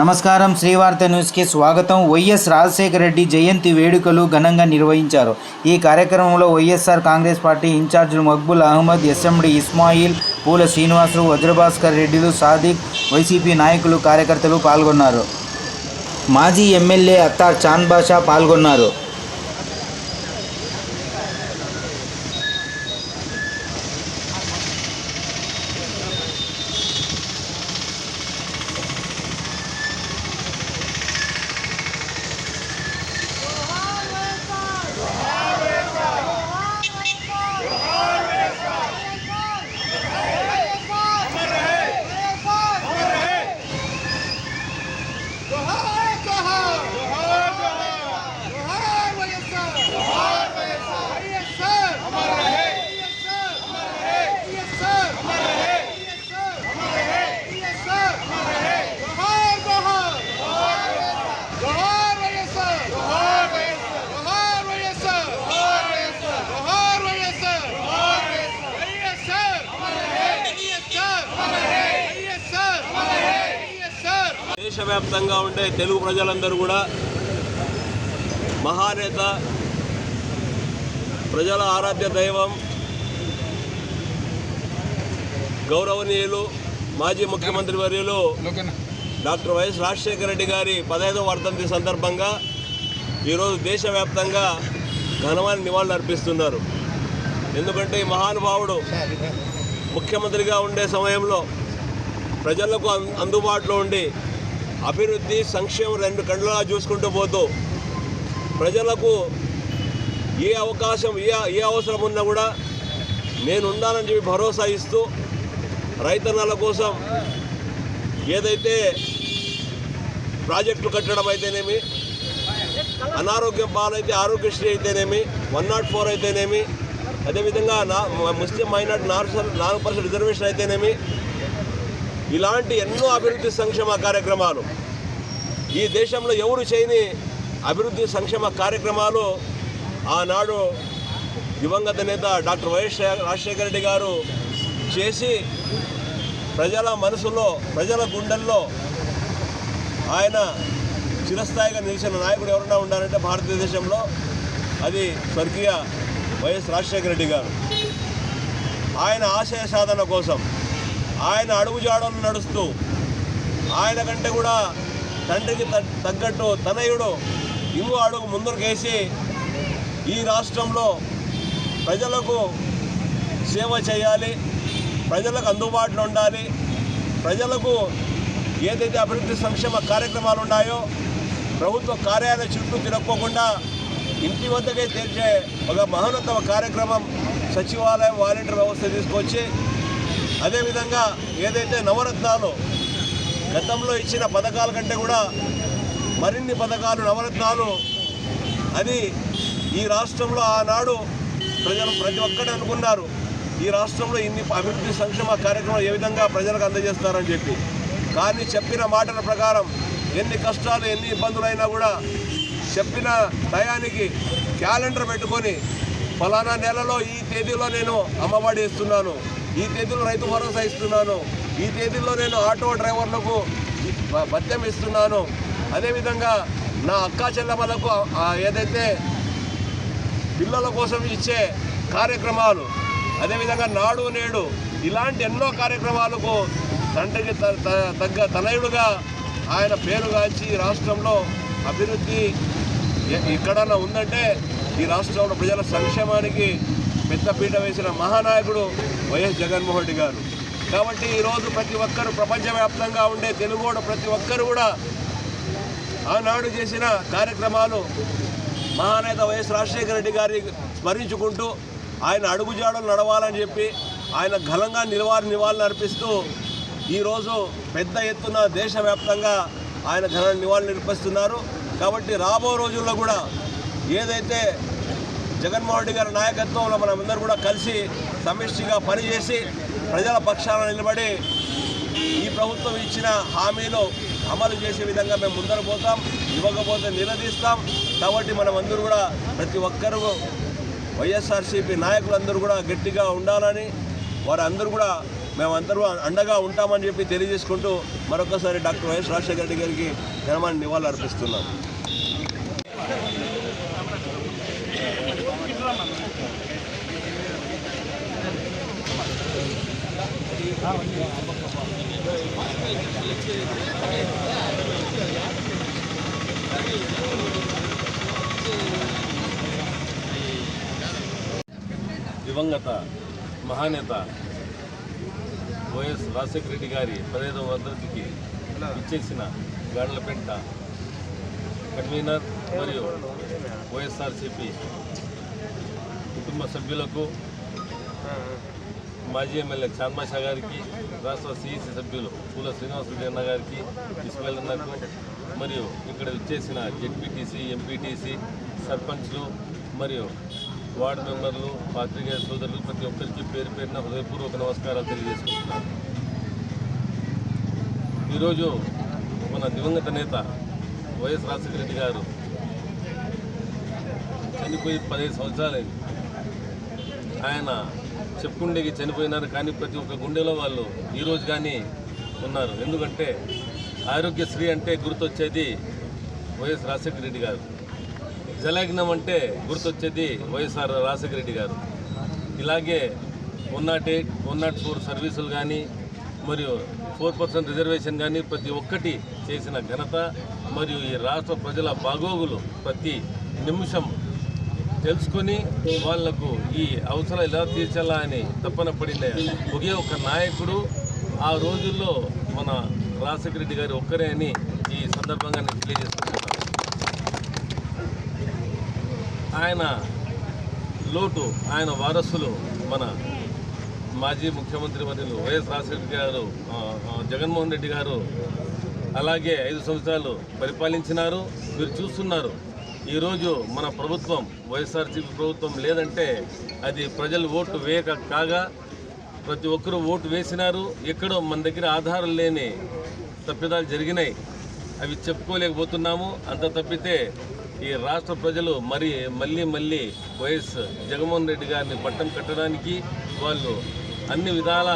నమస్కారం. శ్రీవార్త న్యూస్కి స్వాగతం. వైఎస్ రాజశేఖర రెడ్డి జయంతి వేడుకలు ఘనంగా నిర్వహించారు. ఈ కార్యక్రమంలో వైఎస్ఆర్ కాంగ్రెస్ పార్టీ ఇన్ఛార్జీలు మక్బుల్ అహ్మద్ ఎస్ఎండి ఇస్మాయిల్ పూల శ్రీనివాసులు వజ్రభాస్కర్ రెడ్డిలు సాదిక్ వైసీపీ నాయకులు కార్యకర్తలు పాల్గొన్నారు. మాజీ ఎమ్మెల్యే అత్తార్ చాంద్ బాషా పాల్గొన్నారు. దేశవ్యాప్తంగా ఉండే తెలుగు ప్రజలందరూ కూడా మహానేత ప్రజల ఆరాధ్య దైవం గౌరవనీయులు మాజీ ముఖ్యమంత్రి వర్యులు డాక్టర్ వైఎస్ రాజశేఖర రెడ్డి గారి పదహైదవ వర్ధంతి సందర్భంగా ఈరోజు దేశవ్యాప్తంగా ఘనమైన నివాళులు అర్పిస్తున్నారు. ఎందుకంటే ఈ మహానుభావుడు ముఖ్యమంత్రిగా ఉండే సమయంలో ప్రజలకు అందుబాటులో ఉండి అభివృద్ధి సంక్షేమం రెండు కళ్ళలా చూసుకుంటూ పోతూ ప్రజలకు ఏ అవకాశం ఏ ఏ అవసరం ఉన్నా కూడా నేను ఉండాలని చెప్పి భరోసా ఇస్తూ రైతన్నల కోసం ఏదైతే ప్రాజెక్టులు కట్టడం అయితేనేమి అనారోగ్యం పాలైతే ఆరోగ్యశ్రీ అయితేనేమి వన్ నాట్ ఫోర్ అయితేనేమి అదేవిధంగా నా ముస్లిం మైనార్టీ నాలుగు నాలుగు పర్సెంట్ రిజర్వేషన్ అయితేనేమి ఇలాంటి ఎన్నో అభివృద్ధి సంక్షేమ కార్యక్రమాలు. ఈ దేశంలో ఎవరు చేయని అభివృద్ధి సంక్షేమ కార్యక్రమాలు ఆనాడు దివంగత నేత డాక్టర్ వైఎస్ రాజశేఖర రెడ్డి గారు చేసి ప్రజల మనసులో ప్రజల గుండెల్లో ఆయన చిరస్థాయిగా నిలిచిన నాయకుడు ఎవరన్నా ఉన్నారంటే భారతదేశంలో అది స్వర్గీయ వైఎస్ రాజశేఖర రెడ్డి గారు. ఆయన ఆశయ సాధన కోసం ఆయన అడుగుజాడలు నడుస్తూ ఆయన కంటే కూడా తండ్రికి త- తగ్గట్టు తనయుడు ఇంకో అడుగు ముందరకేసి ఈ రాష్ట్రంలో ప్రజలకు సేవ చేయాలి ప్రజలకు అందుబాటులో ఉండాలి ప్రజలకు ఏదైతే అభివృద్ధి సంక్షేమ కార్యక్రమాలు ఉన్నాయో ప్రభుత్వ కార్యాలయ చుట్టూ తిరక్కోకుండా ఇంటి వద్దకే తీర్చే ఒక మహోన్నతమ కార్యక్రమం సచివాలయం వాలంటీర్ వ్యవస్థ తీసుకొచ్చి అదేవిధంగా ఏదైతే నవరత్నాలు గతంలో ఇచ్చిన పథకాల కంటే కూడా మరిన్ని పథకాలు నవరత్నాలు అది ఈ రాష్ట్రంలో ఆనాడు ప్రజలు ప్రతి ఒక్కరు అనుకున్నారు. ఈ రాష్ట్రంలో ఇన్ని అభివృద్ధి సంక్షేమ కార్యక్రమాలు ఏ విధంగా ప్రజలకు అందజేస్తారని చెప్పి. కానీ చెప్పిన మాటల ప్రకారం ఎన్ని కష్టాలు ఎన్ని ఇబ్బందులైనా కూడా చెప్పిన టయానికి క్యాలెండర్ పెట్టుకొని ఫలానా నెలలో ఈ తేదీలో నేను అమ్మఒడి ఇస్తున్నాను ఈ తేదీలో రైతు భరోసా ఇస్తున్నాను. ఈ తేదీలో నేను ఆటో డ్రైవర్లకు భత్యం ఇస్తున్నాను. అదేవిధంగా నా అక్కా చెల్లెమ్మలకు ఏదైతే పిల్లల కోసం ఇచ్చే కార్యక్రమాలు అదేవిధంగా నాడు నేడు ఇలాంటి ఎన్నో కార్యక్రమాలకు తండ్రికి త- త- తగ్గ తనయుడుగా ఆయన పేరుగాంచి ఈ రాష్ట్రంలో అభివృద్ధి ఎక్కడన్నా ఉందంటే ఈ రాష్ట్రంలో ప్రజల సంక్షేమానికి పెద్దపీట వేసిన మహానాయకుడు వైఎస్ జగన్మోహన్ రెడ్డి గారు. కాబట్టి ఈరోజు ప్రతి ఒక్కరు ప్రపంచవ్యాప్తంగా ఉండే తెలుగోడు ప్రతి ఒక్కరు కూడా ఆనాడు చేసిన కార్యక్రమాలు మహానేత వైఎస్ రాజశేఖర రెడ్డి గారి స్మరించుకుంటూ ఆయన అడుగుజాడలు నడవాలని చెప్పి ఆయన ఘనంగా నిలవారి నివాళులు అర్పిస్తూ ఈరోజు పెద్ద ఎత్తున దేశవ్యాప్తంగా ఆయన ఘన నివాళులు నిర్వహిస్తున్నారు. కాబట్టి రాబో రోజుల్లో కూడా ఏదైతే జగన్మోహన్ రెడ్డి గారి నాయకత్వంలో మనమందరం కూడా కలిసి సమిష్టిగా పనిచేసి ప్రజల పక్షాన నిలబడి ఈ ప్రభుత్వం ఇచ్చిన హామీలు అమలు చేసే విధంగా మేము ముందర పోతాం ఇవ్వకపోతే నిలదీస్తాం. కాబట్టి మనం అందరూ కూడా ప్రతి ఒక్కరూ వైఎస్ఆర్సీపీ నాయకులందరూ కూడా గట్టిగా ఉండాలని వారందరూ కూడా మేమందరూ అండగా ఉంటామని చెప్పి తెలియజేసుకుంటూ మరొకసారి డాక్టర్ వైఎస్ రాజశేఖర రెడ్డి గారికి ఘనమైన నివాళులు అర్పిస్తున్నాం. దివంగత మహానేత వైఎస్ రాజశేఖర రెడ్డి గారి పదహైదవ వర్ధంతికి ఇచ్చేసిన గాండ్లపెంట కన్వీనర్ మరియు వైఎస్ఆర్సిపి కుటుంబ సభ్యులకు మాజీ ఎమ్మెల్యే చాన్మాషా గారికి రాష్ట్ర సిఇసి సభ్యులు పూల శ్రీనివాసరెడ్డి అన్న గారికి ఇస్మాయిల్ అన్నకు మరియు ఇక్కడ వచ్చేసిన జెడ్పీటీసీ ఎంపీటీసీ సర్పంచ్లు మరియు వార్డు మెంబర్లు పాత్రికేయ సోదరులు ప్రతి ఒక్కరికి పేరు పేరున హృదయపూర్వక నమస్కారాలు తెలియజేసుకుంటున్నాను. ఈరోజు మన దివంగత నేత వైఎస్ రాజశేఖర రెడ్డి గారు చనిపోయి పదిహేను సంవత్సరాలైంది. ఆయన చెప్పుకుండేకి చనిపోయినారు కానీ ప్రతి ఒక్క గుండెలో వాళ్ళు ఈరోజు కానీ ఉన్నారు. ఎందుకంటే ఆరోగ్యశ్రీ అంటే గుర్తొచ్చేది వైఎస్ రాజశేఖర రెడ్డి గారు. జలగ్నం అంటే గుర్తొచ్చేది వైఎస్ఆర్ రాజశేఖర రెడ్డి గారు. ఇలాగే one nought eight one nought four సర్వీసులు కానీ మరియు ఫోర్ పర్సెంట్ రిజర్వేషన్ కానీ ప్రతి ఒక్కటి చేసిన ఘనత మరియు ఈ రాష్ట్ర ప్రజల బాగోగులు ప్రతి నిమిషం తెలుసుకొని వాళ్ళకు ఈ అవసరం ఎలా తీర్చాలా అని తప్పన పడిన ఒకే ఒక నాయకుడు ఆ రోజుల్లో మన రాజశేఖర రెడ్డి గారు ఒక్కరే అని ఈ సందర్భంగా నేను తెలియజేసుకుంటున్నాను. ఆయన లోటు ఆయన వారసులు మన మాజీ ముఖ్యమంత్రి వర్యులు వైఎస్ రాజశేఖర రెడ్డి గారు జగన్మోహన్ రెడ్డి గారు అలాగే ఐదు సంవత్సరాలు పరిపాలించినారు మీరు చూస్తున్నారు. ఈరోజు మన ప్రభుత్వం వైఎస్ఆర్సీపీ ప్రభుత్వం లేదంటే అది ప్రజలు ఓటు వేయక కాగా ప్రతి ఒక్కరూ ఓటు వేసినారు. ఎక్కడో మన దగ్గర ఆధారం లేని తప్పిదాలు జరిగినాయి. అవి చెప్పుకోలేకపోతున్నాము. అంత తప్పితే ఈ రాష్ట్ర ప్రజలు మరి మళ్ళీ మళ్ళీ వైఎస్ జగన్మోహన్ రెడ్డి గారిని పట్టం కట్టడానికి వాళ్ళు అన్ని విధాల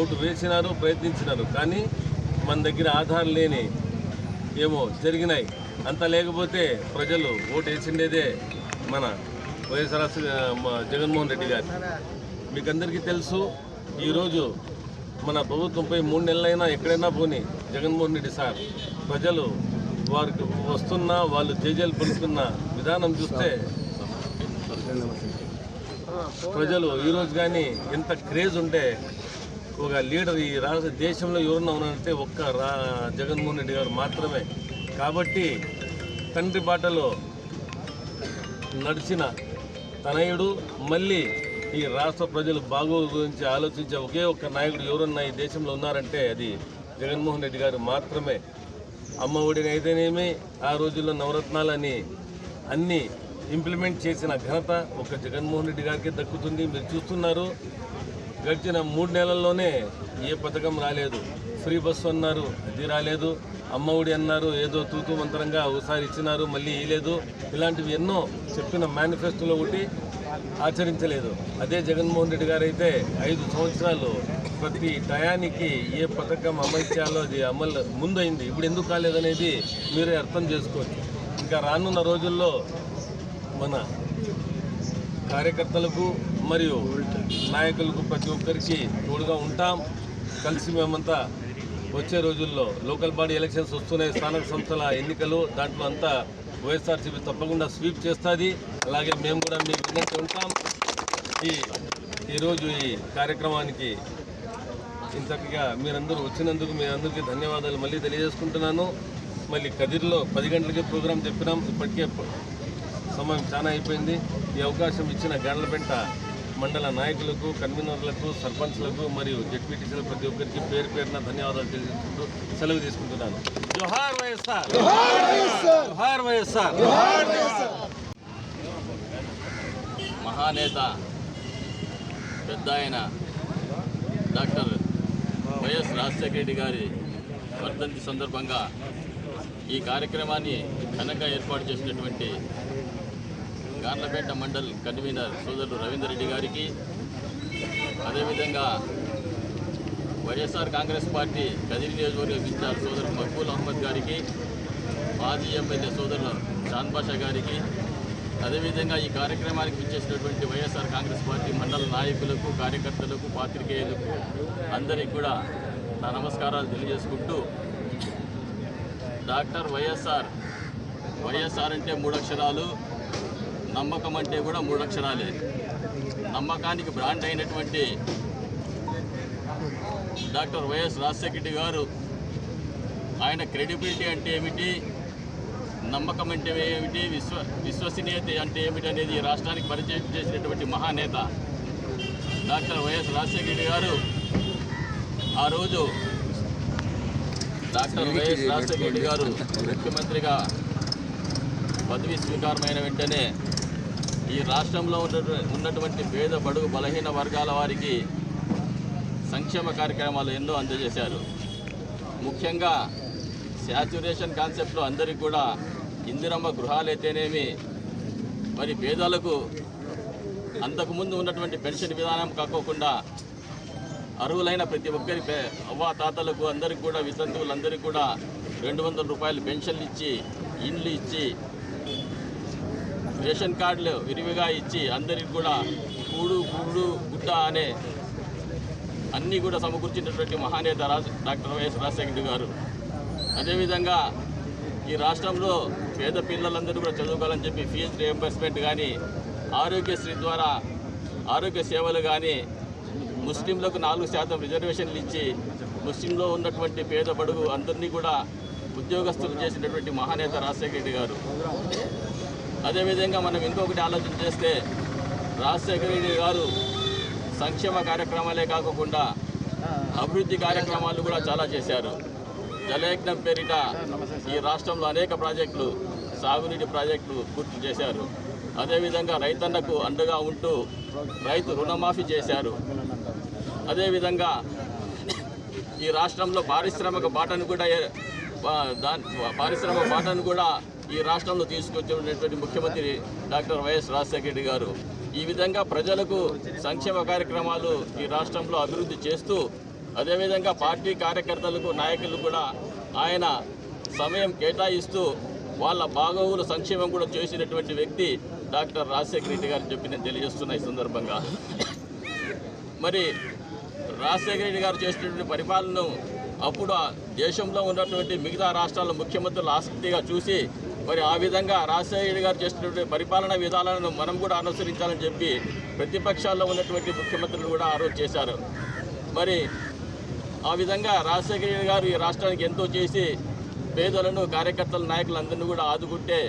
ఓటు వేసినారు ప్రయత్నించినారు. కానీ మన దగ్గర ఆధారం లేని ఏమో జరిగినాయి. అంత లేకపోతే ప్రజలు ఓటు వేసిండేదే మన వైఎస్ఆర్ జగన్మోహన్ రెడ్డి గారు. మీకు అందరికీ తెలుసు ఈరోజు మన ప్రభుత్వంపై మూడు నెలలైనా ఎక్కడైనా పోని జగన్మోహన్ రెడ్డి సార్ ప్రజలు వారికి వస్తున్న వాళ్ళు జేజేలు పలుకుతున్న విధానం చూస్తే ప్రజలు ఈరోజు కానీ ఎంత క్రేజ్ ఉంటే ఒక లీడర్ ఈ రాష్ట్ర దేశంలో ఎవరన్నా ఉన్నారంటే ఒక్క రా జగన్మోహన్ రెడ్డి గారు మాత్రమే. కాబట్టి తండ్రి బాటలో నడిచిన తనయుడు మళ్ళీ ఈ రాష్ట్ర ప్రజలు బాగోగు గురించి ఆలోచించే ఒకే ఒక్క నాయకుడు ఎవరున్నా ఈ దేశంలో ఉన్నారంటే అది జగన్మోహన్ రెడ్డి గారు మాత్రమే. అమ్మ ఒడిని అయితేనేమి ఆ రోజుల్లో నవరత్నాలని అన్నీ ఇంప్లిమెంట్ చేసిన ఘనత ఒక జగన్మోహన్ రెడ్డి గారికి దక్కుతుంది. మీరు చూస్తున్నారు గడిచిన మూడు నెలల్లోనే ఏ పథకం రాలేదు. ఫ్రీ బస్సు అన్నారు అది రాలేదు. అమ్మ ఒడి అన్నారు ఏదో తూతూ మంత్రంగా ఒకసారి ఇచ్చినారు మళ్ళీ ఇయలేదు ఇలాంటివి ఎన్నో చెప్పిన మేనిఫెస్టోలో ఒకటి. ఆచరించలేదు. అదే జగన్మోహన్ రెడ్డి గారు అయితే ఐదు సంవత్సరాలు ప్రతి టయానికి ఏ పథకం అమలు చేయాలో అది అమలు ముందైంది ఇప్పుడు ఎందుకు కాలేదనేది మీరే అర్థం చేసుకోవచ్చు. ఇంకా రానున్న రోజుల్లో మన కార్యకర్తలకు మరియు నాయకులకు ప్రతి ఒక్కరికి తోడుగా ఉంటాం. కలిసి మేమంతా వచ్చే రోజుల్లో లోకల్ బాడీ ఎలక్షన్స్ వస్తున్నాయి. స్థానిక సంస్థల ఎన్నికలు దాంట్లో అంతా వైఎస్ఆర్సీపీ తప్పకుండా స్వీప్ చేస్తుంది. అలాగే మేము కూడా మీ విన్నట్టు ఉంటాం. ఈ ఈరోజు ఈ కార్యక్రమానికి ఇంతగా మీరందరూ వచ్చినందుకు మీ అందరికీ ధన్యవాదాలు మళ్ళీ తెలియజేసుకుంటున్నాను. మళ్ళీ కదిర్లో పది గంటలకే ప్రోగ్రాం చెప్పినాం. ఇప్పటికే సమయం చాలా అయిపోయింది. ఈ అవకాశం ఇచ్చిన గండ్లపెంట మండల నాయకులకు కన్వీనర్లకు సర్పంచ్లకు మరియు జడ్పీటీసీలకు ప్రతి ఒక్కరికి పేరు పేరున ధన్యవాదాలు తెలియజేసుకుంటూ సెలవు తీసుకుంటున్నాను. జోహార్ వైఎస్ఆర్. జోహార్ వైఎస్ఆర్. మహానేత పెద్ద ఆయన డాక్టర్ వైఎస్ రాజశేఖర రెడ్డి గారి వర్ధంతి సందర్భంగా ఈ కార్యక్రమాన్ని ఘనంగా ఏర్పాటు చేసినటువంటి గార్లపేట మండల్ కన్వీనర్ సోదరుడు రవీందర్ రెడ్డి గారికి అదేవిధంగా వైఎస్ఆర్ కాంగ్రెస్ పార్టీ కదిరి నియోజకవర్గ ఇన్ఛార్జ్ సోదరు మక్బూల్ అహ్మద్ గారికి మాజీ ఎమ్మెల్యే సోదరులు షాన్ బాషా గారికి అదేవిధంగా ఈ కార్యక్రమానికి ఇచ్చేసినటువంటి వైఎస్ఆర్ కాంగ్రెస్ పార్టీ మండల నాయకులకు కార్యకర్తలకు పాత్రికేయులకు అందరికీ కూడా నా నమస్కారాలు తెలియజేసుకుంటూ డాక్టర్ వైఎస్ఆర్ వైఎస్ఆర్ అంటే మూడు అక్షరాలు నమ్మకం అంటే కూడా మూడు అక్షరాలే. నమ్మకానికి బ్రాండ్ అయినటువంటి డాక్టర్ వైఎస్ రాజశేఖర గారు ఆయన క్రెడిబిలిటీ అంటే ఏమిటి? నమ్మకం అంటే ఏమిటి? విశ్వ విశ్వసనీయత అంటే ఏమిటి అనేది ఈ రాష్ట్రానికి పరిచయం చేసినటువంటి మహానేత డాక్టర్ వైఎస్ రాజశేఖర గారు. ఆ రోజు డాక్టర్ వైఎస్ రాజశేఖర గారు ముఖ్యమంత్రిగా పదవి స్వీకారమైన వెంటనే ఈ రాష్ట్రంలో ఉన్నటువంటి పేద బడుగు బలహీన వర్గాల వారికి సంక్షేమ కార్యక్రమాలు ఎన్నో అందజేశారు. ముఖ్యంగా శాచ్యురేషన్ కాన్సెప్ట్లో అందరికీ కూడా ఇందిరమ్మ గృహాలైతేనేమి మరి పేదలకు అంతకుముందు ఉన్నటువంటి పెన్షన్ విధానం కాకోకుండా అర్హులైన ప్రతి ఒక్కరి పే అవ్వా తాతలకు అందరికీ కూడా వితంతువులందరికీ కూడా రెండు వందల రూపాయలు పెన్షన్లు ఇచ్చి ఇండ్లు ఇచ్చి రేషన్ కార్డులు విరివిగా ఇచ్చి అందరికి కూడా కూడు కూడు గుడ్డ అనే అన్నీ కూడా సమకూర్చినటువంటి మహానేత డాక్టర్ వైఎస్ రాజశేఖర గారు. అదేవిధంగా ఈ రాష్ట్రంలో పేద పిల్లలందరూ కూడా చదువుకోవాలని చెప్పి ఫీజు రియంబర్స్మెంట్ కానీ ఆరోగ్యశ్రీ ద్వారా ఆరోగ్య సేవలు కానీ ముస్లింలకు నాలుగు శాతం రిజర్వేషన్లు ఇచ్చి ముస్లింలో ఉన్నటువంటి పేద బడుగు అందరినీ కూడా ఉద్యోగస్తులు చేసినటువంటి మహానేత రాజశేఖర రెడ్డి గారు. అదేవిధంగా మనం ఇంకొకటి ఆలోచన చేస్తే రాజశేఖర రెడ్డి గారు సంక్షేమ కార్యక్రమాలే కాకుండా అభివృద్ధి కార్యక్రమాలు కూడా చాలా చేశారు. జలయజ్ఞం పేరిట ఈ రాష్ట్రంలో అనేక ప్రాజెక్టులు సాగునీటి ప్రాజెక్టులు పూర్తి చేశారు. అదేవిధంగా రైతన్నకు అండగా ఉంటూ రైతు రుణమాఫీ చేశారు. అదేవిధంగా ఈ రాష్ట్రంలో పారిశ్రామిక బాటను కూడా దాని పారిశ్రామిక బాటను కూడా ఈ రాష్ట్రంలో తీసుకొచ్చినటువంటి ముఖ్యమంత్రి డాక్టర్ వైఎస్ రాజశేఖర రెడ్డి గారు ఈ విధంగా ప్రజలకు సంక్షేమ కార్యక్రమాలు ఈ రాష్ట్రంలో అభివృద్ధి చేస్తూ అదేవిధంగా పార్టీ కార్యకర్తలకు నాయకులు కూడా ఆయన సమయం కేటాయిస్తూ వాళ్ళ బాగోగుల సంక్షేమం కూడా చేసినటువంటి వ్యక్తి డాక్టర్ రాజశేఖర రెడ్డి గారు చెప్పి నేను తెలియజేస్తున్నా ఈ సందర్భంగా. మరి రాజశేఖర రెడ్డి గారు చేసినటువంటి పరిపాలనను అప్పుడు దేశంలో ఉన్నటువంటి మిగతా రాష్ట్రాల ముఖ్యమంత్రులు ఆసక్తిగా చూసి మరి ఆ విధంగా రాజశేఖర గారు చేసినటువంటి పరిపాలనా విధానాలను మనం కూడా అనుసరించాలని చెప్పి ప్రతిపక్షాల్లో ఉన్నటువంటి ముఖ్యమంత్రులు కూడా ఆ చేశారు. మరి ఆ విధంగా రాజశేఖర గారు ఈ రాష్ట్రానికి ఎంతో చేసి పేదలను కార్యకర్తల నాయకులందరినీ కూడా ఆదుకుంటే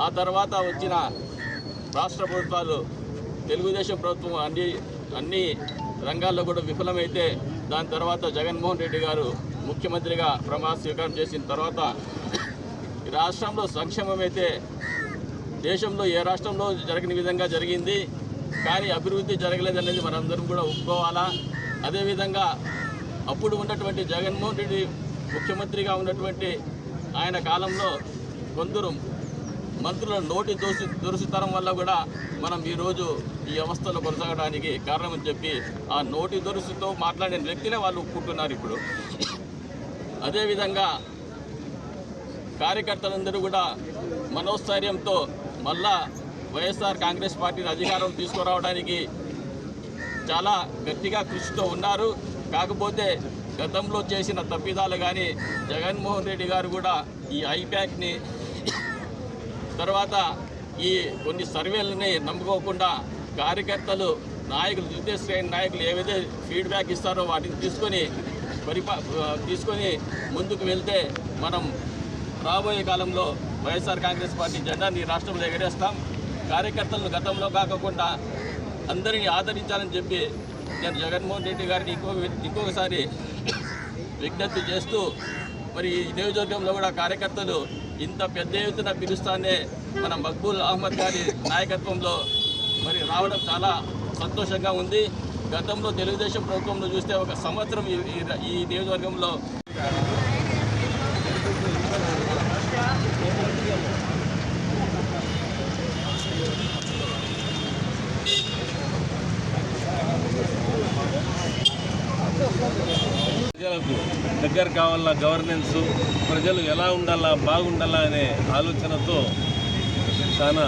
ఆ తర్వాత వచ్చిన రాష్ట్ర ప్రభుత్వాలు తెలుగుదేశం ప్రభుత్వం అన్ని అన్ని రంగాల్లో కూడా విఫలమైతే దాని తర్వాత జగన్మోహన్ రెడ్డి గారు ముఖ్యమంత్రిగా ప్రమాణ స్వీకారం చేసిన తర్వాత రాష్ట్రంలో సంక్షేమం అయితే దేశంలో ఏ రాష్ట్రంలో జరగని విధంగా జరిగింది కానీ అభివృద్ధి జరగలేదనేది మనందరం కూడా ఒప్పుకోవాలా? అదేవిధంగా అప్పుడు ఉన్నటువంటి జగన్మోహన్ రెడ్డి ముఖ్యమంత్రిగా ఉన్నటువంటి ఆయన కాలంలో కొందరు మంత్రుల నోటి దోసి దురుసుతనం వల్ల కూడా మనం ఈరోజు ఈ వ్యవస్థలో కొనసాగడానికి కారణమని చెప్పి ఆ నోటి దొరుసుతో మాట్లాడిన వ్యక్తినే వాళ్ళు ఒప్పుకుంటున్నారు ఇప్పుడు. అదేవిధంగా కార్యకర్తలందరూ కూడా మనోస్థైర్యంతో మళ్ళా వైఎస్ఆర్ కాంగ్రెస్ పార్టీని అధికారం తీసుకురావడానికి చాలా గట్టిగా కృషితో ఉన్నారు. కాకపోతే గతంలో చేసిన తప్పిదాలు కానీ జగన్మోహన్ రెడ్డి గారు కూడా ఈ ఐప్యాక్ని తర్వాత ఈ కొన్ని సర్వేలని నమ్ముకోకుండా కార్యకర్తలు నాయకులు నిర్దేశమైన నాయకులు ఏవైతే ఫీడ్బ్యాక్ ఇస్తారో వాటిని తీసుకొని పరిపా తీసుకొని ముందుకు వెళ్తే మనం రాబోయే కాలంలో వైఎస్ఆర్ కాంగ్రెస్ పార్టీ జెండాని రాష్ట్రంలో ఎగరేస్తాం. కార్యకర్తలను గతంలో కాకుండా అందరినీ ఆదరించాలని చెప్పి నేను జగన్మోహన్ రెడ్డి గారిని ఇంకొక ఇంకొకసారి విజ్ఞప్తి చేస్తూ మరి ఈ నియోజకవర్గంలో కూడా కార్యకర్తలు ఇంత పెద్ద ఎత్తున పిలుస్తానే మన మక్బూల్ అహ్మద్ గారి నాయకత్వంలో మరి రావడం చాలా సంతోషంగా ఉంది. గతంలో తెలుగుదేశం ప్రభుత్వంలో చూస్తే ఒక సంవత్సరం ఈ- ఈ- ఈ నియోజకవర్గంలో ప్రజలకు దగ్గర కావాలా గవర్నెన్స్ ప్రజలు ఎలా ఉండాలా బాగుండాలా అనే ఆలోచనతో చాలా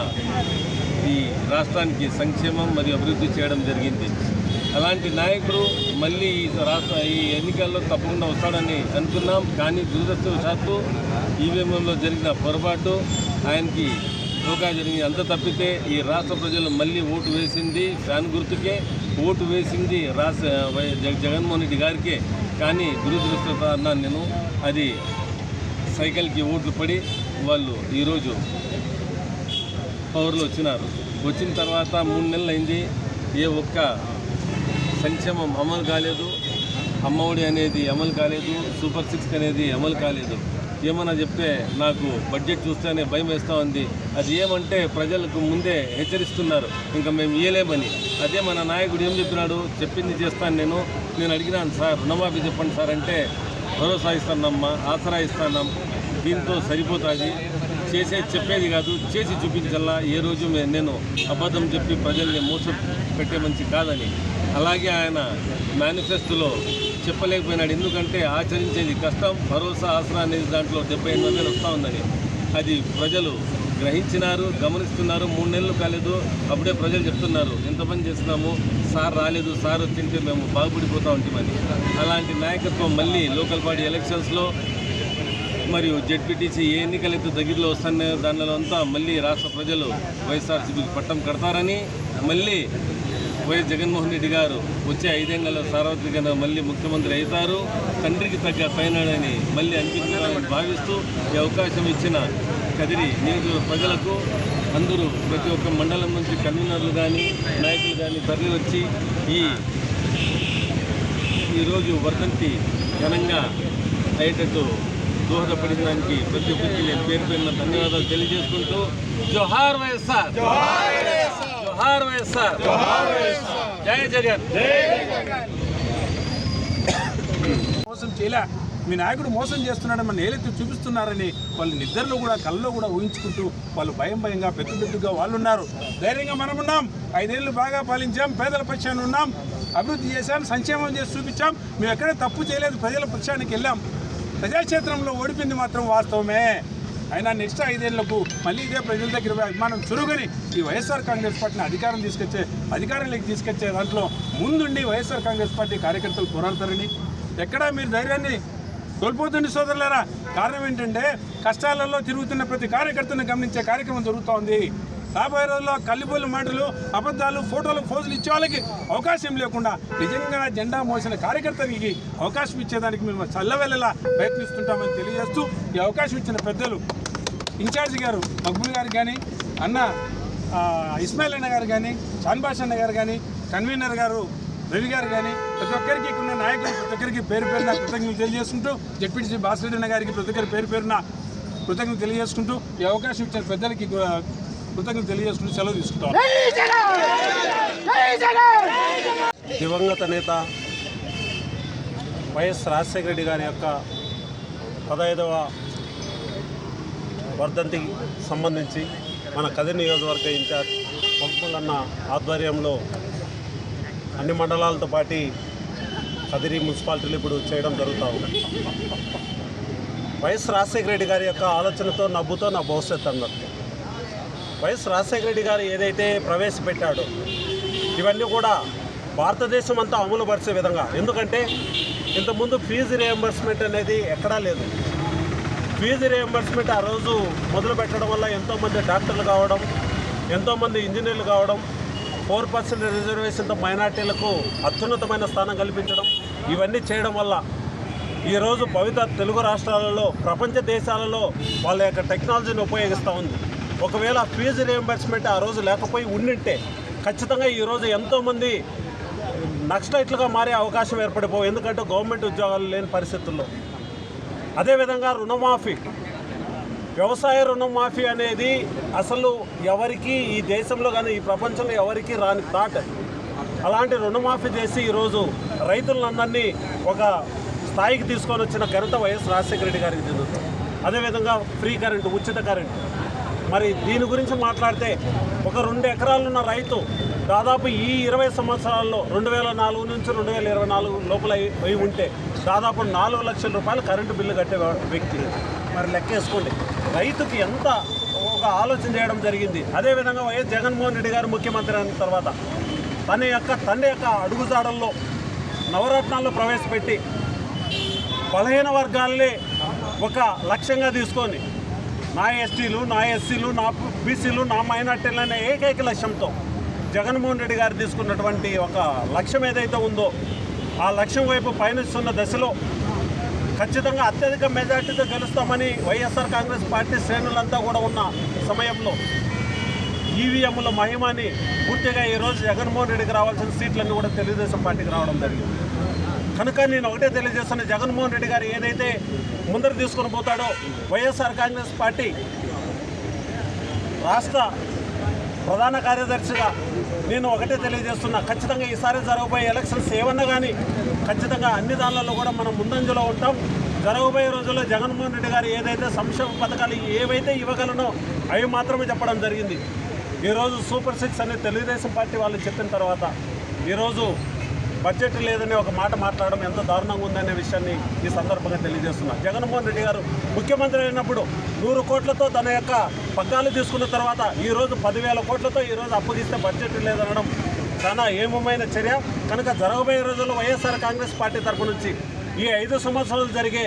ఈ రాష్ట్రానికి సంక్షేమం మరియు అభివృద్ధి చేయడం జరిగింది. అలాంటి నాయకుడు మళ్ళీ ఈ రాష్ట్ర ఈ ఎన్నికల్లో తప్పకుండా వస్తాడని అనుకున్నాం. కానీ దురదృష్టవశాత్తు ఈవీఎంలో జరిగిన పొరపాటు ఆయనకి ధోకా జరిగింది అంత తప్పితే ఈ రాష్ట్ర ప్రజలు మళ్ళీ ఓటు వేసింది ఫ్యాన్ గుర్తుకే. ఓటు వేసింది రాసి జగ- జగన్మోహన్ రెడ్డి గారికే. కానీ దురదృష్టత అన్నాను నేను అది సైకిల్కి ఓట్లు పడి వాళ్ళు ఈరోజు పవర్లో వచ్చినారు. వచ్చిన తర్వాత మూడు నెలలు అయింది. ఏ ఒక్క సంక్షేమం అమలు కాలేదు. అమ్మఒడి అనేది అమలు కాలేదు. సూపర్ సిక్స్ అనేది అమలు కాలేదు. ఏమన్నా చెప్తే నాకు బడ్జెట్ చూస్తేనే భయం వేస్తూ ఉంది. అది ఏమంటే ప్రజలకు ముందే హెచ్చరిస్తున్నారు. ఇంకా మేము ఇయ్యలేమని. అదే మన నాయకుడు ఏం చెప్పినాడు? చెప్పింది చేస్తాను నేను. నేను అడిగినాను సార్ రుణమాఫీ చెప్పండి సార్ అంటే భరోసా ఇస్తానమ్మా ఆసరా ఇస్తానం. దీంతో సరిపోతుంది. చేసే చెప్పేది కాదు. చేసి చూపించాలా ఏ రోజు నేను అబద్ధం చెప్పి ప్రజల్ని మోస పెట్టే మంచి కాదని. అలాగే ఆయన మేనిఫెస్టోలో చెప్పలేకపోయినాడు. ఎందుకంటే ఆచరించేది కష్టం భరోసా ఆసరా అనేది దాంట్లో డెబ్బై ఎనిమిది వేలు వస్తూ ఉందని. అది ప్రజలు గ్రహించినారు గమనిస్తున్నారు. మూడు నెలలు కాలేదు అప్పుడే ప్రజలు చెప్తున్నారు ఎంత పని చేస్తున్నాము? సార్ రాలేదు సార్ వచ్చింటే మేము బాగుపడిపోతూ ఉంటామని అలాంటి నాయకత్వం మళ్ళీ లోకల్ బాడీ ఎలక్షన్స్లో మరియు జెడ్పీటీసీ ఏ ఎన్నికలైతే దగ్గరలో వస్తున్నాయో దానిలో అంతా మళ్ళీ రాష్ట్ర ప్రజలు వైఎస్ఆర్సీపీకి పట్టం కడతారని మళ్ళీ వైఎస్ జగన్మోహన్ రెడ్డి గారు వచ్చే ఐదేళ్ళలో సార్వత్రికంగా మళ్ళీ ముఖ్యమంత్రి అవుతారు. తండ్రికి తగ్గ పైనాడని మళ్ళీ అనిపించాలని భావిస్తూ ఈ అవకాశం ఇచ్చిన కదిరి నియోజక ప్రజలకు అందరూ ప్రతి ఒక్క మండలం నుంచి కన్వీనర్లు కానీ నాయకులు కానీ తరలి వచ్చి ఈ ఈరోజు వర్ధంతి ఘనంగా అయ్యేటట్టు దోహదపడిన ప్రతి ఒక్కరికి నేను పేరు పేరున ధన్యవాదాలు తెలియజేసుకుంటూ. జోహార్ వైఎస్ఆర్! జోహార్ వైఎస్ఆర్. జై జగన్. మోసం చేయలే. మీ నాయకుడు మోసం చేస్తున్నాడని మన ఏలెత్తి చూపిస్తున్నారని వాళ్ళు నిద్రలో కూడా కళ్ళలో కూడా ఊహించుకుంటూ వాళ్ళు భయం భయంగా పెద్ద పెద్దగా వాళ్ళు ఉన్నారు. ధైర్యంగా మనం ఉన్నాం. ఐదేళ్ళు బాగా పాలించాం. పేదల పక్షాన్ని ఉన్నాం. అభివృద్ధి చేశాం. సంక్షేమం చేసి చూపించాం. మేము ఎక్కడ తప్పు చేయలేదు. ప్రజల పక్షానికి వెళ్ళాం. ప్రజాక్షేత్రంలో ఓడిపోయింది మాత్రం వాస్తవమే. అయినా నెక్స్ట్ ఐదేళ్ళకు మళ్ళీ ఇదే ప్రజల దగ్గర అభిమానం చురుగని ఈ వైఎస్ఆర్ కాంగ్రెస్ పార్టీని అధికారం తీసుకొచ్చే అధికారంలోకి తీసుకొచ్చే దాంట్లో ముందుండి వైఎస్ఆర్ కాంగ్రెస్ పార్టీ కార్యకర్తలు పోరాడతారని. ఎక్కడా మీరు ధైర్యాన్ని కోల్పోతుంది సోదరులారా? కారణం ఏంటంటే కష్టాలలో తిరుగుతున్న ప్రతి కార్యకర్తను గమనించే కార్యక్రమం జరుగుతోంది రాబోయే రోజుల్లో కల్లిబొల్లి మాటలు అబద్ధాలు ఫోటోలు ఫోజులు ఇచ్చే వాళ్ళకి అవకాశం లేకుండా నిజంగా జెండా మోసిన కార్యకర్తలకి అవకాశం ఇచ్చేదానికి మేము చల్లవెల్లలా ప్రయత్నిస్తుంటామని తెలియజేస్తూ ఈ అవకాశం ఇచ్చిన పెద్దలు ఇన్ఛార్జి గారు మక్బుల్ గారు కానీ అన్న ఇస్మాయిల్ అన్న గారు కానీ షాన్బాష్ అన్న గారు కానీ కన్వీనర్ గారు రవి గారు కానీ ప్రతి ఒక్కరికి ఇక్కడ ఉన్న నాయకులు ప్రతి ఒక్కరికి పేరు పేరున కృతజ్ఞతలు తెలియజేసుకుంటూ జడ్పీటీసీ భాస్కర్ అన్న గారికి ప్రతి ఒక్కరి పేరు పేరున కృతజ్ఞతలు తెలియజేసుకుంటూ ఈ అవకాశం ఇచ్చిన పెద్దలకి కృతజ్ఞతలు తెలియజేసుకుంటూ సెలవు తీసుకుంటాం. దివంగత నేత వైఎస్ రాజశేఖర రెడ్డి గారి యొక్క పదహైదవ వర్ధంతికి సంబంధించి మన కదిరి నియోజకవర్గ ఇన్ఛార్జ్ మక్బుల్ ఆధ్వర్యంలో అన్ని మండలాలతో పాటు కదిరి మున్సిపాలిటీలు ఇప్పుడు చేయడం జరుగుతూ ఉంది. వైఎస్ రాజశేఖర రెడ్డి గారి యొక్క ఆలోచనతో నవ్వుతో నా భవిష్యత్తు అన్నట్టు వైఎస్ రాజశేఖర రెడ్డి గారు ఏదైతే ప్రవేశపెట్టాడో ఇవన్నీ కూడా భారతదేశం అంతా అమలు పరిచే విధంగా. ఎందుకంటే ఇంతకుముందు ఫీజు రియంబర్స్మెంట్ అనేది ఎక్కడా లేదు. ఫీజు రియంబర్స్మెంట్ ఆ రోజు మొదలు పెట్టడం వల్ల ఎంతోమంది డాక్టర్లు కావడం ఎంతోమంది ఇంజనీర్లు కావడం ఫోర్ పర్సెంట్ రిజర్వేషన్తో మైనార్టీలకు అత్యున్నతమైన స్థానం కల్పించడం ఇవన్నీ చేయడం వల్ల ఈరోజు పవిత్ర తెలుగు రాష్ట్రాలలో ప్రపంచ దేశాలలో వాళ్ళ యొక్క టెక్నాలజీని ఉపయోగిస్తూ ఉంది. ఒకవేళ ఫీజు రియంబర్స్మెంట్ ఆ రోజు లేకపోయి ఉండింటే ఖచ్చితంగా ఈరోజు ఎంతోమంది నక్సలైట్లుగా మారే అవకాశం ఏర్పడిపోవు. ఎందుకంటే గవర్నమెంట్ ఉద్యోగాలు లేని పరిస్థితుల్లో. అదేవిధంగా రుణమాఫీ వ్యవసాయ రుణమాఫీ అనేది అసలు ఎవరికి ఈ దేశంలో కానీ ఈ ప్రపంచంలో ఎవరికి రాని థాట్ అలాంటి రుణమాఫీ చేసి ఈరోజు రైతులందరినీ ఒక స్థాయికి తీసుకొని వచ్చిన ఘనత వైఎస్ రాజశేఖర రెడ్డి గారికి చెందుతుంది. అదేవిధంగా ఫ్రీ కరెంటు ఉచిత కరెంటు. మరి దీని గురించి మాట్లాడితే ఒక రెండు ఎకరాలున్న రైతు దాదాపు ఈ ఇరవై సంవత్సరాల్లో రెండు వేల నాలుగు నుంచి రెండు వేల ఇరవై నాలుగు లోపల అయి- ఉంటే దాదాపు నాలుగు లక్షల రూపాయలు కరెంటు బిల్లు కట్టే వ్యక్తి. మరి లెక్కేసుకోండి. రైతుకి ఎంత ఒక ఆలోచన చేయడం జరిగింది. అదేవిధంగా వైఎస్ జగన్మోహన్ రెడ్డి గారు ముఖ్యమంత్రి అయిన తర్వాత తన యొక్క తండ్రి యొక్క అడుగుజాడల్లో నవరత్నాల్లో ప్రవేశపెట్టి బలహీన వర్గాల్ని ఒక లక్ష్యంగా తీసుకొని నా ఎస్టీలు నా ఎస్సీలు నా బీసీలు నా మైనార్టీలు అనే ఏకైక లక్ష్యంతో జగన్మోహన్ రెడ్డి గారు తీసుకున్నటువంటి ఒక లక్ష్యం ఏదైతే ఉందో ఆ లక్ష్యం వైపు పయనిస్తున్న దశలో ఖచ్చితంగా అత్యధిక మెజార్టీతో గెలుస్తామని వైఎస్ఆర్ కాంగ్రెస్ పార్టీ శ్రేణులంతా కూడా ఉన్న సమయంలో ఈవీఎంల మహిమాని పూర్తిగా ఈరోజు జగన్మోహన్ రెడ్డికి రావాల్సిన సీట్లన్నీ కూడా తెలుగుదేశం పార్టీకి రావడం జరిగింది. కనుక నేను ఒకటే తెలియజేస్తున్న జగన్మోహన్ రెడ్డి గారు ఏదైతే ముందర తీసుకొని పోతాడో వైఎస్ఆర్ కాంగ్రెస్ పార్టీ రాష్ట్ర ప్రధాన కార్యదర్శిగా నేను ఒకటే తెలియజేస్తున్నా ఖచ్చితంగా ఈసారి జరగబోయే ఎలక్షన్స్ ఏమన్నా కానీ ఖచ్చితంగా అన్ని దానిలలో కూడా మనం ముందంజలో ఉంటాం. జరగబోయే రోజుల్లో జగన్మోహన్ రెడ్డి గారు ఏదైతే సంక్షేమ పథకాలు ఏవైతే ఇవ్వగలనో అవి మాత్రమే చెప్పడం జరిగింది. ఈరోజు సూపర్ సిక్స్ అనే తెలుగుదేశం పార్టీ వాళ్ళు చెప్పిన తర్వాత ఈరోజు బడ్జెట్ లేదని ఒక మాట మాట్లాడడం ఎంత దారుణంగా ఉందనే విషయాన్ని ఈ సందర్భంగా తెలియజేస్తున్నా. జగన్మోహన్ రెడ్డి గారు ముఖ్యమంత్రి అయినప్పుడు నూరు కోట్లతో తన యొక్క పగ్గాలు తీసుకున్న తర్వాత ఈరోజు పదివేల కోట్లతో ఈరోజు అప్పగిస్తే బడ్జెట్ లేదనడం చాలా ఏమమైన చర్య. కనుక జరగబోయే రోజుల్లో వైఎస్ఆర్ కాంగ్రెస్ పార్టీ తరపు నుంచి ఈ ఐదు సంవత్సరాలు జరిగే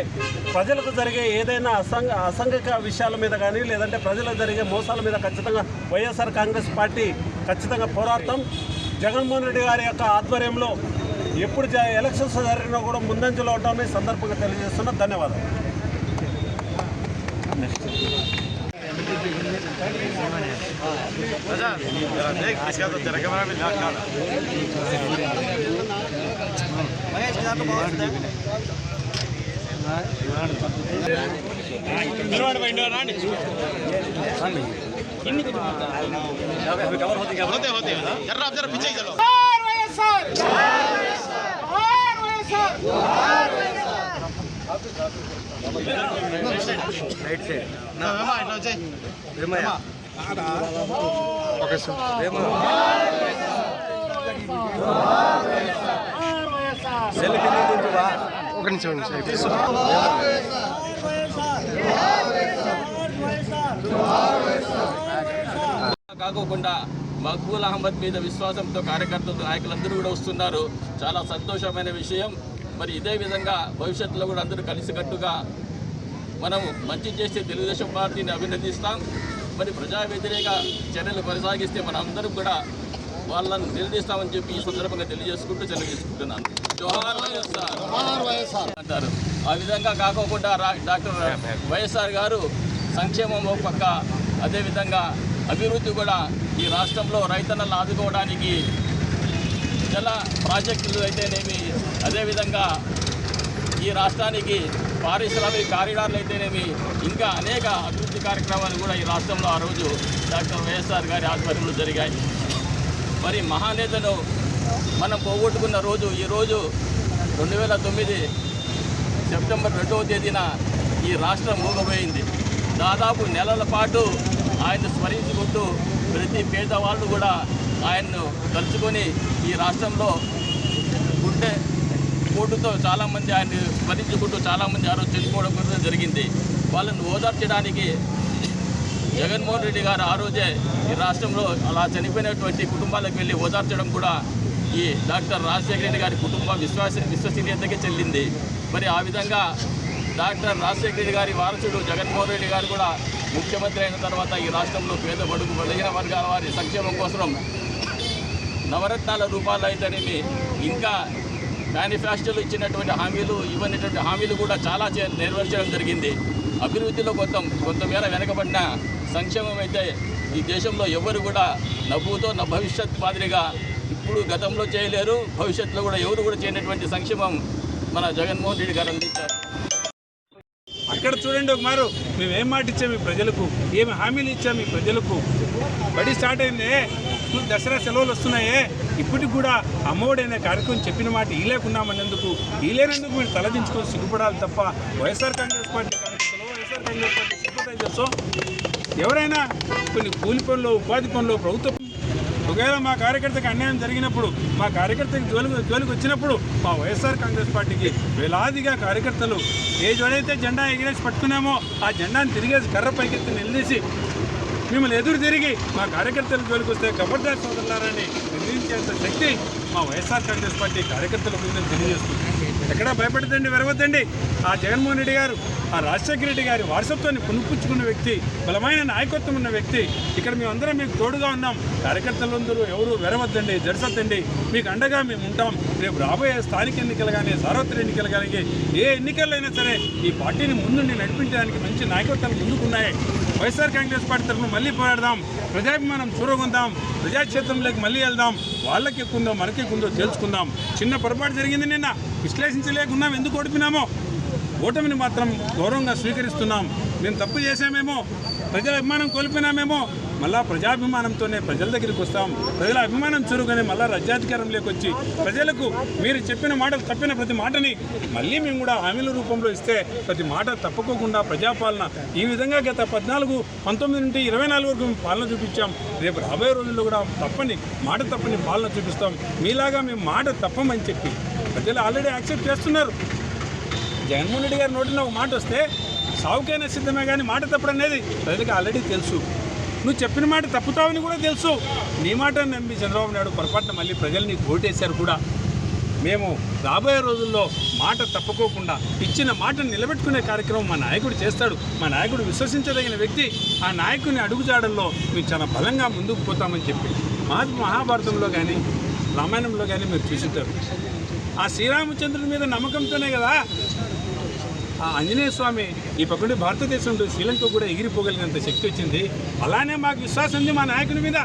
ప్రజలకు జరిగే ఏదైనా అసంఘ అసంఘిక విషయాల మీద కానీ లేదంటే ప్రజలకు జరిగే మోసాల మీద ఖచ్చితంగా వైఎస్ఆర్ కాంగ్రెస్ పార్టీ ఖచ్చితంగా పోరాడతాం. జగన్మోహన్ రెడ్డి గారి యొక్క ఆధ్వర్యంలో ఎప్పుడు ఎలక్షన్స్ జరిగినా కూడా ముందంజలో ఉంటామని సందర్భంగా తెలియజేస్తున్నా ధన్యవాదాలు వైఎస్ఆర్ జోహార్ ఒక నిమిషం సార్ కాకోకుండా మక్బూల్ అహ్మద్ మీద విశ్వాసంతో కార్యకర్తలు నాయకులందరూ కూడా వస్తున్నారు. చాలా సంతోషమైన విషయం. మరి ఇదే విధంగా భవిష్యత్తులో కూడా అందరూ కలిసికట్టుగా మనం మంచి చేసే తెలుగుదేశం పార్టీని అభినందిస్తాం. మరి ప్రజా వ్యతిరేక చర్యలు కొనసాగిస్తే మన అందరం కూడా వాళ్ళని నిలదీస్తామని చెప్పి ఈ సందర్భంగా తెలియజేసుకుంటూ తెలియజేసుకుంటున్నాను జోహార్ వైఎస్ఆర్ అంటారు. ఆ విధంగా కాకోకుండా రా- డాక్టర్ వైఎస్ఆర్ గారు సంక్షేమం ఒక పక్క అదేవిధంగా అభివృద్ధి కూడా ఈ రాష్ట్రంలో రైతన్నలను ఆదుకోవడానికి జల ప్రాజెక్టులు అయితేనేమి అదేవిధంగా ఈ రాష్ట్రానికి పారిశ్రామిక కారిడార్లు అయితేనేమి ఇంకా అనేక అభివృద్ధి కార్యక్రమాలు కూడా ఈ రాష్ట్రంలో ఆ రోజు డాక్టర్ వైఎస్ఆర్ గారి ఆధ్వర్యంలో జరిగాయి. మరి మహానేతను మనం పోగొట్టుకున్న రోజు ఈరోజు రెండు వేల తొమ్మిది సెప్టెంబర్ రెండవ తేదీన ఈ రాష్ట్రం మూగబోయింది దాదాపు నెలల పాటు ఆయన స్మరించుకుంటూ ప్రతి పేదవాళ్ళు కూడా ఆయన్ను తలుచుకొని ఈ రాష్ట్రంలో గుండె పోటుతో చాలామంది ఆయన్ని స్మరించుకుంటూ చాలామంది ఆరోగ్య చనిపోవడం కూడా జరిగింది. వాళ్ళని ఓదార్చడానికి జగన్మోహన్ రెడ్డి గారు ఆ రోజే ఈ రాష్ట్రంలో అలా చనిపోయినటువంటి కుటుంబాలకు వెళ్ళి ఓదార్చడం కూడా ఈ డాక్టర్ రాజశేఖర రెడ్డి గారి కుటుంబం విశ్వాస విశ్వసనీయతకి చెల్లింది మరి ఆ విధంగా డాక్టర్ రాజశేఖర రెడ్డి గారి వారసుడు జగన్మోహన్ రెడ్డి గారు కూడా ముఖ్యమంత్రి అయిన తర్వాత ఈ రాష్ట్రంలో పేద బడుగు బలహీన వర్గాల వారి సంక్షేమం కోసం నవరత్నాల రూపాయలు అయితేనేమి ఇంకా మేనిఫెస్టోలు ఇచ్చినటువంటి హామీలు ఇవ్వనటువంటి హామీలు కూడా చాలా నెరవేర్చడం జరిగింది. అభివృద్ధిలో కొంత కొంతమేర వెనకబడిన సంక్షేమం అయితే ఈ దేశంలో ఎవరు కూడా నవ్వుతో నా భవిష్యత్ మాదిరిగా ఇప్పుడు గతంలో చేయలేరు భవిష్యత్తులో కూడా ఎవరు కూడా చేయనటువంటి సంక్షేమం మన జగన్మోహన్ రెడ్డి గారు అందించారు. ఇక్కడ చూడండి ఒక మారు మేము ఏం మాట ఇచ్చాము ఈ ప్రజలకు? ఏమి హామీలు ఇచ్చాము ఈ ప్రజలకు? బడి స్టార్ట్ అయిందే. దసరా సెలవులు వస్తున్నాయే. ఇప్పటికి కూడా అమ్మఒడి అనే కార్యక్రమం చెప్పిన మాట ఈలేకున్నామనేందుకు ఈలేనందుకు మీరు తలదించుకొని సిగ్గుపడాలి తప్ప వైఎస్ఆర్ కాంగ్రెస్ పార్టీ కార్యకర్తలు వైఎస్ఆర్ కాంగ్రెస్ పార్టీ ఎవరైనా కొన్ని కూలి పనులు ఉపాధి పనులు ప్రభుత్వ ఒకవేళ మా కార్యకర్తకి అన్యాయం జరిగినప్పుడు మా కార్యకర్తకి జోలికి జోలికి వచ్చినప్పుడు మా వైఎస్ఆర్ కాంగ్రెస్ పార్టీకి వేలాదిగా కార్యకర్తలు ఏ జోడైతే జెండా ఎగిరేసి పట్టుకున్నామో ఆ జెండాను తిరిగేసి కర్ర పైకెత్తి నిలదీసి మిమ్మల్ని ఎదురు తిరిగి మా కార్యకర్తల జోలికి వస్తే ఖబర్దార్ సోదరులారని నిర్ణయించేంత శక్తి మా వైఎస్ఆర్ కాంగ్రెస్ పార్టీ కార్యకర్తలకు ఉందని తెలియజేస్తుంది. ఎక్కడా భయపడదండి వెరవద్దండి. ఆ జగన్మోహన్ రెడ్డి గారు ఆ రాజశేఖర రెడ్డి గారి వారసత్వాన్ని పునుపుచ్చుకున్న వ్యక్తి బలమైన నాయకత్వం ఉన్న వ్యక్తి. ఇక్కడ మేమందరం మీకు తోడుగా ఉన్నాం. కార్యకర్తలందరూ ఎవరు వెరవద్దండి జరసద్దండి. మీకు అండగా మేము ఉంటాం. రేపు రాబోయే స్థానిక ఎన్నికలు కానీ సార్వత్రిక ఎన్నికలు కానీ ఏ ఎన్నికల్లో అయినా సరే ఈ పార్టీని ముందుండి నడిపించడానికి మంచి నాయకత్వాలు ముందుకున్నాయి. వైఎస్ఆర్ కాంగ్రెస్ పార్టీ తరఫున మళ్ళీ పోరాడదాం. ప్రజాభిమానం చూరగొందాం. ప్రజాక్షేత్రంలోకి మళ్ళీ వెళ్దాం. వాళ్ళకి ఎక్కుందో మనకి ఎక్కుందో తెలుసుకుందాం చిన్న పొరపాటు జరిగింది నిన్న. విశ్లేషించలేకున్నాం. ఎందుకు ఓడిపినామో ఓటమిని మాత్రం గౌరవంగా స్వీకరిస్తున్నాం. మేము తప్పు చేసామేమో ప్రజల అభిమానం కోల్పోయినామేమో? మళ్ళా ప్రజాభిమానంతోనే ప్రజల దగ్గరికి వస్తాం. ప్రజల అభిమానం చూరుగానే మళ్ళా రాజ్యాధికారంలోకి వచ్చి ప్రజలకు మీరు చెప్పిన మాటలు తప్పిన ప్రతి మాటని మళ్ళీ మేము కూడా హామీల రూపంలో ఇస్తే ప్రతి మాట తప్పుకోకుండా ప్రజాపాలన ఈ విధంగా గత పద్నాలుగు పంతొమ్మిది నుండి ఇరవై నాలుగు వరకు మేము పాలన చూపించాం. రేపు రాబోయే రోజుల్లో కూడా తప్పని మాట తప్పని పాలన చూపిస్తాం. మీలాగా మేము మాట తప్పమని చెప్పి ప్రజలు ఆల్రెడీ యాక్సెప్ట్ చేస్తున్నారు. జగన్మోహన్ రెడ్డి గారి నోటిలో ఒక మాట వస్తే సావుకైనా సిద్ధమే కానీ మాట తప్పడం అనేది ప్రజలకు ఆల్రెడీ తెలుసు. నువ్వు చెప్పిన మాట తప్పుతావని కూడా తెలుసు. నీ మాట నమ్మి చంద్రబాబు నాయుడు పొరపాటున మళ్ళీ ప్రజల్ని ఓటేశారు కూడా. మేము రాబోయే రోజుల్లో మాట తప్పుకోకుండా ఇచ్చిన మాటను నిలబెట్టుకునే కార్యక్రమం మా నాయకుడు చేస్తాడు. మా నాయకుడు విశ్వసించదగిన వ్యక్తి. ఆ నాయకుని అడుగుజాడల్లో మేము చాలా బలంగా ముందుకు పోతామని చెప్పి మా మహాభారతంలో కానీ రామాయణంలో కానీ మీరు చూసుంటారు. ఆ శ్రీరామచంద్రుడి మీద నమ్మకంతోనే కదా ఆ ఆంజనేయ స్వామి ఈ పక్కన భారతదేశం శ్రీలంక కూడా ఎగిరిపోగలిగినంత శక్తి వచ్చింది. అలానే మాకు విశ్వాసం ఉంది మా నాయకుని మీద.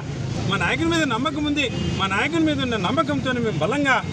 మా నాయకుని మీద నమ్మకం ఉంది. మా నాయకుని మీద ఉన్న నమ్మకంతో మేము బలంగా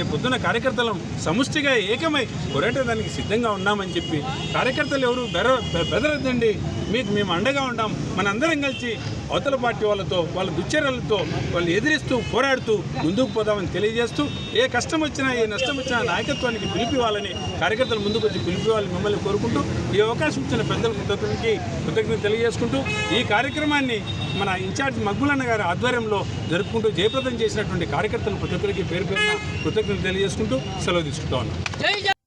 రేపు పొద్దున కార్యకర్తలం సముష్టిగా ఏకమై పోరాటడానికి సిద్ధంగా ఉన్నామని చెప్పి కార్యకర్తలు ఎవరు బెర బెదరద్దండి. మీకు మేము అండగా ఉంటాం మనందరం కలిసి అవతల పార్టీ వాళ్ళతో వాళ్ళ దుశ్చర్యలతో వాళ్ళు ఎదిరిస్తూ పోరాడుతూ ముందుకు పోదామని తెలియజేస్తూ ఏ కష్టం వచ్చినా ఏ నష్టం వచ్చినా నాయకత్వానికి పిలిపివ్వాలని కార్యకర్తలు ముందుకు వచ్చి పిలిపివ్వాలని మిమ్మల్ని కోరుకుంటూ ఈ అవకాశం ఇచ్చిన పెద్దల కృతజ్ఞతకి కృతజ్ఞత తెలియజేసుకుంటూ ఈ కార్యక్రమాన్ని మన ఇన్ఛార్జ్ మగ్గులన్న గారి ఆధ్వర్యంలో జరుపుకుంటూ జయప్రదం చేసినటువంటి కార్యకర్తలు ప్రతి ఒక్కరికి పేరు పేరున కృతజ్ఞతలు తెలియజేసుకుంటూ సెలవు తీసుకుంటా ఉన్నాం.